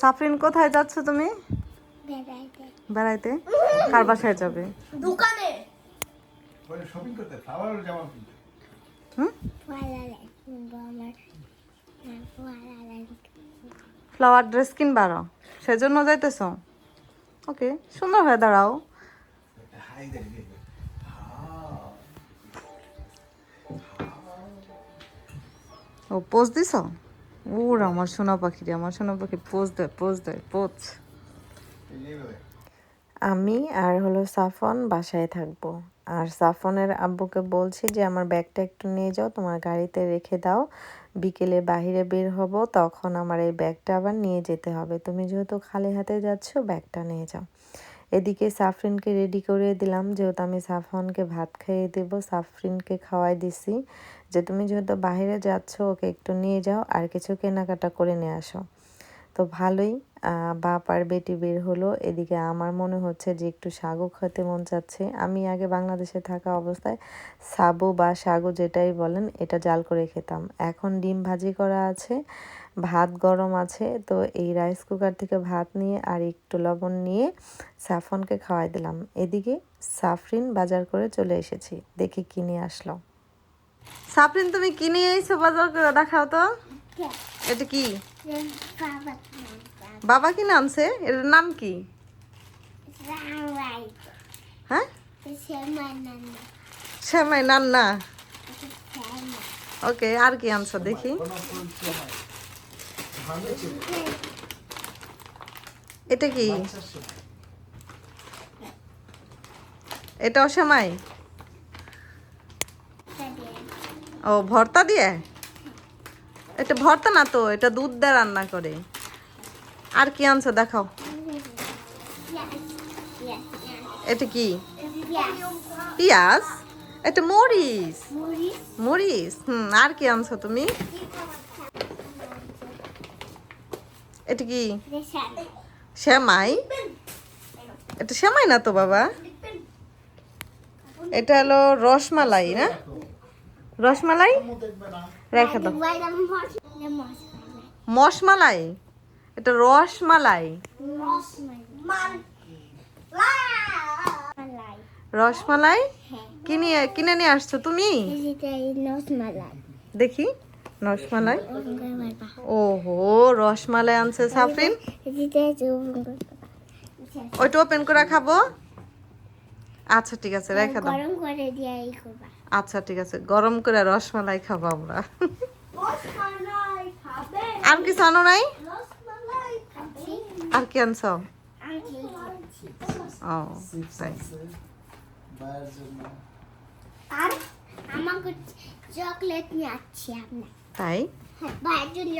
সাফরিন কোথায় যাচ্ছ তুমি? বেড়াইতে। বেড়াইতে? কার বাসায় যাবে? দোকানে। শপিং করতে? ফ্লাওয়ার জামা কিনতে। হুম? ফ্লাওয়ার ড্রেস কিনবারও সেজন্য যাইতেছ? ওকে সুন্দর হয়ে দাঁড়াও। ও পোজ দিছ? ওর আমার সোনা পাখি আমার সোনা পাখি পোজ দেয় পোজ দেয় পোজ আমি আর হলো সাফন বাসায় থাকব। আর সাফনের আব্বুকে বলছি যে, আমার ব্যাগটা একটু নিয়ে যাও, তোমার গাড়িতে রেখে দাও। বিকেলে বাইরে বের হব, তখন আমার এই ব্যাগটা আবার নিয়ে যেতে হবে। তুমি যেহেতু খালি হাতে যাচ্ছ, ব্যাগটা নিয়ে যাও। এদিকে সাফরিনকে রেডি করে দিলাম, যেহেতু আমি সাফনকে ভাত খাইয়ে দেব, সাফরিনকে খাওয়াই দিছি। যে তুমি যেহেতু বাইরে যাচ্ছ, ওকে একটু নিয়ে যাও, আর কিছু কেনাকাটা করে নিয়ে আসো। তো ভালোই আহ, বাপ আর বেটি বের হলো। এদিকে আমার মনে হচ্ছে যে একটু সাগু খেতে মন চাচ্ছে। আমি আগে বাংলাদেশে থাকা অবস্থায় সাবু বা সাগু যেটাই বলেন এটা জাল করে খেতাম। এখন ডিম ভাজি করা আছে ভাত গরম আছে তো এই রাইস কুকার থেকে ভাত নিয়ে আর একটু লবণ নিয়ে সাফনকে খাওয়াই দিলাম। এদিকে সাফরিন বাজার করে চলে এসেছি। দেখি কিনে আসলো। সাফরিন তুমি কিনে এসো বাজার করে? দেখাও তো। এটা কি? বাবা কি নামছে? এর নাম কি? হ্যাঁ? শ্যামাই নান্না ওকে আর কি আনছো দেখি। এটা কি? এটাও শ্যামাই? ও ভর্তা দিয়ে? এটা ভর্তা না তো এটা দুধ দিয়ে রান্না করে। আর কি আনছো দেখাও। এটা কি? পেঁয়াজ? এটা মরিচ। মরিচ? হুম আর কি আনছো তুমি? এটা কি? শ্যামাই এটা শ্যামাই না তো বাবা? এটা হলো রসমালাই না? রসমালাই? রেখে দাও। মশমালাই? এটা রসমালাই। রসমালাই? কিনে কিনে নিয়ে আসছো তুমি? দেখি রসমালাই। ওহো রসমালাই আনছে সাফরিন। ওইটা ওপেন করে খাব। আচ্ছা ঠিক আছে রেখে দাও। গরম করে আচ্ছা ঠিক আছে গরম করে রসমালাই খাব আমরা। আর কিছু আনো নাই? আর কি আনছ ও তাই আর আমাকে চকলেট নিয়ে আসছি আপনার তাই ভাইয়ের জন্য